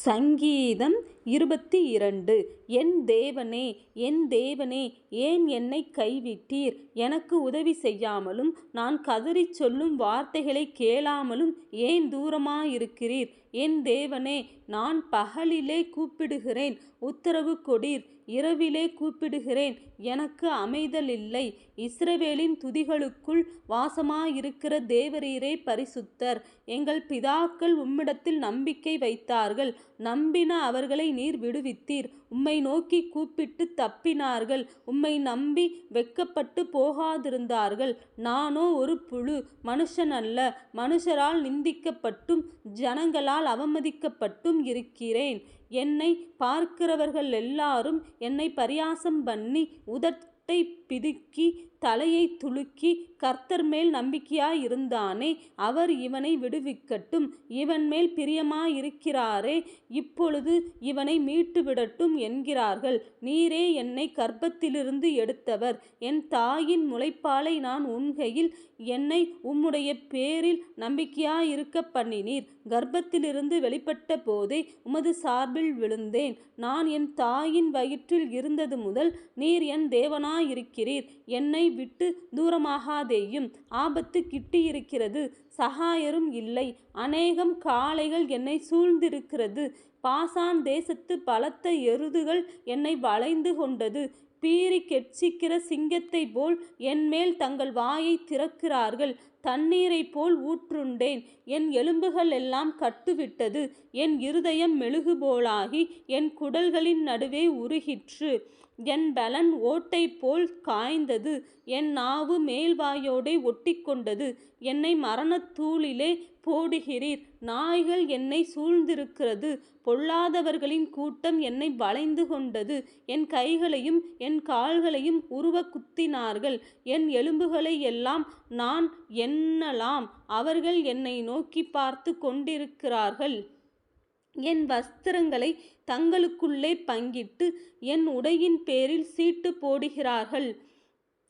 சங்கீதம் இருபத்தி இரண்டு. என் தேவனே என் தேவனே ஏன் என்னை கைவிட்டீர்? எனக்கு உதவி செய்யாமலும் நான் கதறிச் சொல்லும் வார்த்தைகளைக் கேளாமலும் ஏன் தூரமாயிருக்கிறீர்? என் தேவனே நான் பகலிலே கூப்பிடுகிறேன் உத்தரவு கொடீர். இரவிலே கூப்பிடுகிறேன் எனக்கு அமைதலில்லை. இஸ்ரவேலின் துதிகளுக்குள் வாசமாயிருக்கிற தேவரீரே பரிசுத்தர். எங்கள் பிதாக்கள் உம்மிடத்தில் நம்பிக்கை வைத்தார்கள். நம்பின அவர்களை நீர் விடுவித்தீர். உம்மை நோக்கி கூப்பிட்டு தப்பினார்கள். உம்மை நம்பி வெட்கப்பட்டு போகாதிருந்தார்கள். நானோ ஒரு புழு மனுஷன் அல்ல மனுஷரால் நிந்திக்கப்பட்டும் ஜனங்களால் அவமதிக்கப்பட்டும் இருக்கிறேன். என்னை பார்க்கிறவர்கள் எல்லாரும் என்னை பரியாசம் பண்ணி உதட்டை பிதுக்கி தலையை துலுக்கி கர்த்தர் மேல் நம்பிக்கையாயிருந்தானே அவர் இவனை விடுவிக்கட்டும். இவன் மேல் பிரியமாயிருக்கிறாரே இப்பொழுது இவனை மீட்டு விடட்டும் என்கிறார்கள். நீரே என்னை கர்ப்பத்திலிருந்து எடுத்தவர். என் தாயின் முளைப்பாலை நான் உண்கையில் என்னை உம்முடைய பேரில் நம்பிக்கையாயிருக்க பண்ணினீர் கர்ப்பத்திலிருந்து வெளிப்பட்ட போதே உமது சார்பில் விழுந்தேன். நான் என் தாயின் வயிற்றில் இருந்தது முதல் நீர் என் தேவனாயிருக்கிறீர். என்னை விட்டு தூரமாகாதேயும் ஆபத்து கிட்டியிருக்கிறது. சகாயரும் இல்லை. அநேகம் காளைகள் என்னை சூழ்ந்திருக்கிறது. பாசான் தேசத்து பலத்த எருதுகள் என்னை வளைந்து கொண்டது. பீறி கெட்சிக்கிற சிங்கத்தை போல் என்மேல் தங்கள் வாயை திறக்கிறார்கள். தண்ணீரைப் போல் ஊற்றுண்டேன். என் எலும்புகள் எல்லாம் கட்டுவிட்டது. என் இருதயம் மெழுகுபோலாகி என் குடல்களின் நடுவே உருகிற்று. என் பலன் ஓட்டை போல் காய்ந்தது. என் நாவு மேல்வாயோடே ஒட்டிக்கொண்டது. என்னை மரணத்தூளிலே போடுகிறீர். நாய்கள் என்னை சூழ்ந்திருக்கிறது. பொல்லாதவர்களின் கூட்டம் என்னை வளைந்து கொண்டது. என் கைகளையும் என் கால்களையும் உருவ குத்தினார்கள். என் எலும்புகளை எல்லாம் நான் என் எண்ணலாம் அவர்கள் என்னை நோக்கி பார்த்து கொண்டிருக்கிறார்கள்? என் வஸ்திரங்களை தங்களுக்குள்ளே பங்கிட்டு என் உடையின் பேரில் சீட்டு போடுகிறார்கள்.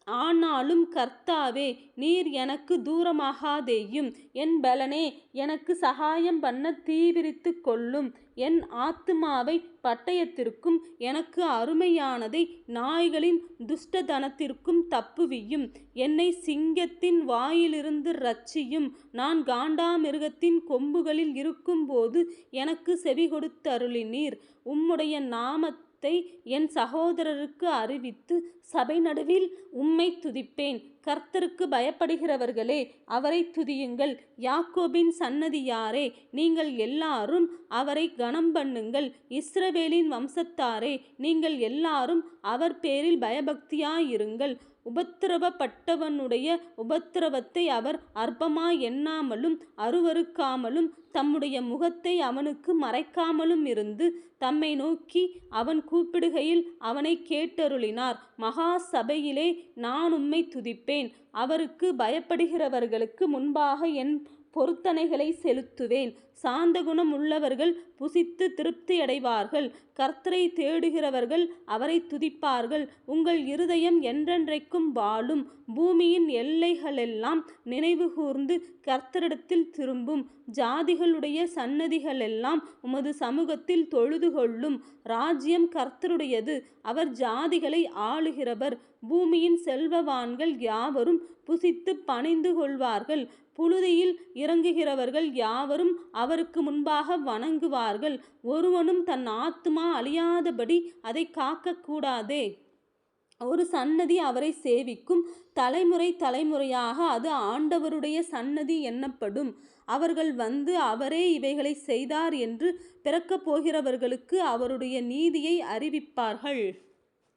ஆனாலும் கர்த்தாவே நீர் எனக்கு தூரமாகாதேயும். என் பலனே எனக்கு சகாயம் பண்ண தீவிரித்து கொள்ளும். என் ஆத்துமாவை பட்டயத்திற்கும் எனக்கு அருமையானதை நாய்களின் துஷ்டதனத்திற்கும் தப்புவியும். என்னை சிங்கத்தின் வாயிலிருந்து ரட்சியும். நான் காண்டாமிருகத்தின் கொம்புகளில் இருக்கும்போது எனக்கு செவி கொடுத்தருளினீர் உம்முடைய நாமத்தை என் சகோதரருக்கு அறிவித்து சபை நடுவில் உம்மை துதிப்பேன். கர்த்தருக்கு பயப்படுகிறவர்களே அவரை துதியுங்கள். யாக்கோபின் சன்னதியாரே நீங்கள் எல்லாரும் அவரை கனம் பண்ணுங்கள் இஸ்ரவேலின் வம்சத்தாரே நீங்கள் எல்லாரும் அவர் பேரில் பயபக்தியாயிருங்கள். உபத்திரவப்பட்டவனுடைய உபத்திரவத்தை அவர் அற்பமாய் எண்ணாமலும் அருவருக்காமலும் தம்முடைய முகத்தை அவனுக்கு மறைக்காமலும் இருந்து தம்மை நோக்கி அவன் கூப்பிடுகையில் அவனை கேட்டருளினார். மகா சபையிலே நான் உம்மை துதிப்பேன். அவருக்கு பயப்படுகிறவர்களுக்கு முன்பாக என் பொருத்தனைகளை செலுத்துவேன். சாந்த குணம் உள்ளவர்கள் புசித்து திருப்தியடைவார்கள். கர்த்தரை தேடுகிறவர்கள் அவரை துதிப்பார்கள். உங்கள் இருதயம் என்றென்றைக்கும் வாழும். பூமியின் எல்லைகளெல்லாம் நினைவு கூர்ந்து கர்த்தரிடத்தில் திரும்பும். ஜாதிகளுடைய சன்னதிகளெல்லாம் உமது சமூகத்தில் தொழுது கொள்ளும் ராஜ்யம் கர்த்தருடையது. அவர் ஜாதிகளை ஆளுகிறவர். பூமியின் செல்வவான்கள் யாவரும் புசித்து பணிந்து கொள்வார்கள். புழுதியில் இறங்குகிறவர்கள் யாவரும் அவருக்கு முன்பாக வணங்குவார்கள். ஒருவனும் தன் ஆத்துமா அழியாதபடி அதை காக்கக்கூடாதே. ஒரு சன்னதி அவரை சேவிக்கும். தலைமுறை தலைமுறையாக அது ஆண்டவருடைய சன்னதி எண்ணப்படும் அவர்கள் வந்து அவரே இவைகளை செய்தார் என்று பிறக்கப் போகிறவர்களுக்கு அவருடைய நீதியை அறிவிப்பார்கள்.